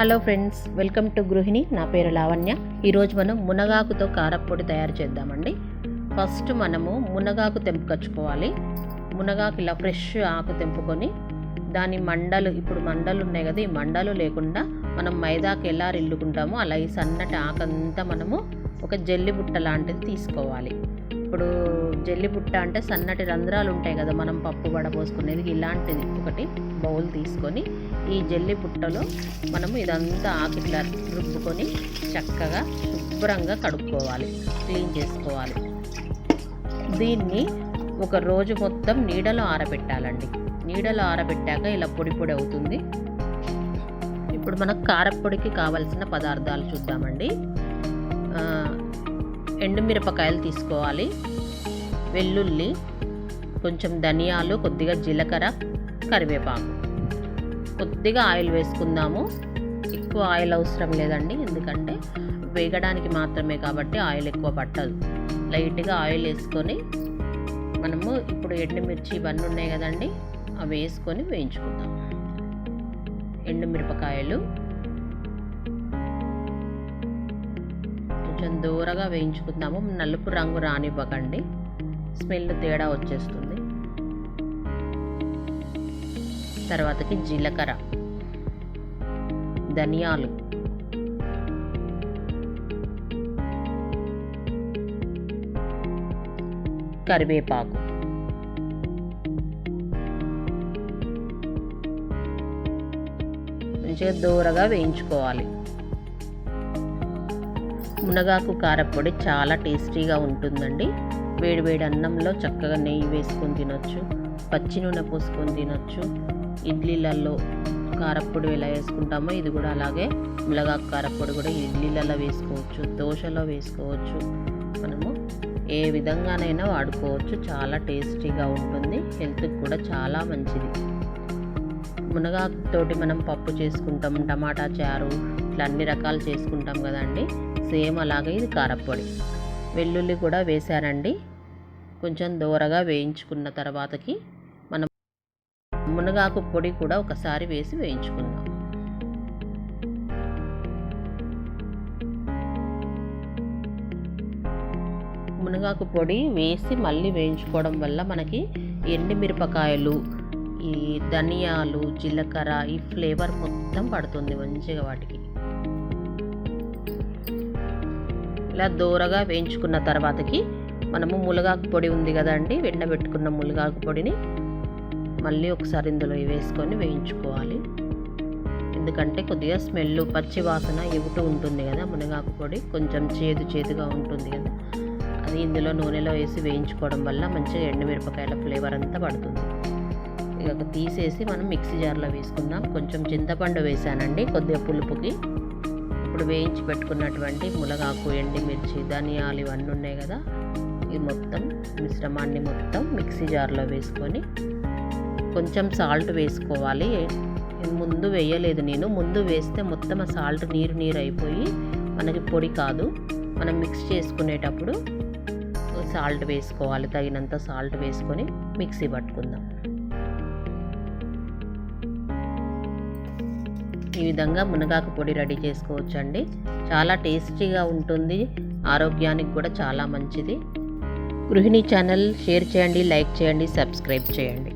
Hello friends welcome to గృహిణి. నా పేరు లావణ్య. ఈరోజు మనం మునగాకుతో కారప్పొడి తయారు చేద్దామండి. ఫస్ట్ మనము మునగాకు తెంపుకొచ్చుకోవాలి. మునగాకు ఇలా ఫ్రెష్ ఆకు తెంపుకొని దాని మండలు ఇప్పుడు మండలు ఉన్నాయి కదా ఈ మండలు లేకుండా మనం మైదాకు ఎలా రిల్లుకుంటామో అలా ఈ సన్నటి ఆకంతా మనము ఒక జల్లి బుట్ట లాంటిది తీసుకోవాలి. ఇప్పుడు జల్లి బుట్ట అంటే సన్నటి రంధ్రాలు ఉంటాయి కదా మనం పప్పు వడపోసుకునేది ఇలాంటిది ఒకటి బౌల్ తీసుకొని ఈ జల్లి బుట్టలో మనము ఇదంతా ఆకిట్లా రుబ్బుకొని చక్కగా శుభ్రంగా కడుక్కోవాలి క్లీన్ చేసుకోవాలి. దీన్ని ఒక రోజు మొత్తం నీడలో ఆరబెట్టాలండి. నీడలో ఆరబెట్టాక ఇలా పొడి పొడి అవుతుంది. ఇప్పుడు మనకు కారపొడికి కావలసిన పదార్థాలు చూద్దామండి. ఎండుమిరపకాయలు తీసుకోవాలి. వెల్లుల్లి కొంచెం ధనియాలు కొద్దిగా జీలకర్ర కరివేపాకు. కొద్దిగా ఆయిల్ వేసుకుందాము. ఎక్కువ ఆయిల్ అవసరం లేదండి ఎందుకంటే వేగడానికి మాత్రమే కాబట్టి ఆయిల్ ఎక్కువ పట్టదు. లైట్గా ఆయిల్ వేసుకొని మనము ఇప్పుడు ఎండుమిర్చి ఇవన్నీ ఉన్నాయి కదండి అవి వేసుకొని వేయించుకుందాం. ఎండుమిరపకాయలు కొంచెం దూరగా వేయించుకుందాము. నలుపు రంగు రానివ్వకండి. స్మెల్ తేడా వచ్చేస్తుంది. తర్వాతకి జీలకర్ర. ధనియాలు. కరివేపాకు. మంచిగా దూరగా వేయించుకోవాలి. మునగాకు కారపొడి చాలా టేస్టీగా ఉంటుందండి. వేడి వేడి అన్నంలో చక్కగా నెయ్యి వేసుకొని తినొచ్చు పచ్చి నూనె పోసుకొని తినొచ్చు. ఇడ్లీలలో కారప్పొడి ఎలా వేసుకుంటామో ఇది కూడా అలాగే. మునగాకు కారప్పొడి కూడా ఇడ్లీలలో వేసుకోవచ్చు దోశలో వేసుకోవచ్చు. మనము ఏ విధంగానైనా వాడుకోవచ్చు చాలా టేస్టీగా ఉంటుంది హెల్త్కి కూడా చాలా మంచిది. మునగాకుతోటి మనం పప్పు చేసుకుంటాం టమాటా చారు ఇట్లా అన్ని రకాలు చేసుకుంటాం కదండి. సేమ్ అలాగే ఇది కారప్పొడి. వెల్లుల్లి కూడా వేశానండి కొంచెం దూరగా వేయించుకున్న తర్వాతకి మనం మునగాకు పొడి కూడా ఒకసారి వేసి వేయించుకుందాం. మునగాకు పొడి వేసి మళ్ళీ వేయించుకోవడం వల్ల మనకి ఎండు మిరపకాయలు ధనియాలు జీలకర్ర ఈ ఫ్లేవర్ మొత్తం పడుతుంది మంచిగా వాటికి. ఇలా దూరగా వేయించుకున్న తర్వాతకి మనము ములగాకు పొడి ఉంది కదండి వెండబెట్టుకున్న ములగాకు పొడిని మళ్ళీ ఒకసారి ఇందులో వేసుకొని వేయించుకోవాలి. ఎందుకంటే కొద్దిగా స్మెల్ పచ్చి వాసన ఎగుతూ ఉంటుంది కదా మునగాకు పొడి కొంచెం చేదు చేదుగా ఉంటుంది కదా. అది ఇందులో నూనెలో వేసి వేయించుకోవడం వల్ల మంచిగా ఎండుమిరపకాయల ఫ్లేవర్ అంతా పడుతుంది. ఇక తీసేసి మనం మిక్సీ జార్లో వేసుకుందాం. కొంచెం చింతపండు వేసానండి కొద్దిగా పులుపుకి. ఇప్పుడు వేయించి పెట్టుకున్నటువంటి మునగాకు ఎండిమిర్చి ధనియాలు ఇవన్నీ ఉన్నాయి కదా. ఇది మొత్తం మిశ్రమాన్ని మొత్తం మిక్సీ జార్లో వేసుకొని కొంచెం సాల్ట్ వేసుకోవాలి. ముందు వేయలేదు నేను. ముందు వేస్తే మొత్తం ఆ సాల్ట్ నీరు నీరు అయిపోయి మనకి పొడి కాదు. మనం మిక్స్ చేసుకునేటప్పుడు సాల్ట్ వేసుకోవాలి తగినంత సాల్ట్ వేసుకొని మిక్సీ పట్టుకుందాం. ఈ విధంగా మునగాకు పొడి రెడీ చేసుకోవచ్చండి. చాలా టేస్టీగా ఉంటుంది. ఆరోగ్యానికి కూడా చాలా మంచిది. గృహిణి ఛానల్ షేర్ చేయండి లైక్ చేయండి సబ్స్క్రైబ్ చేయండి.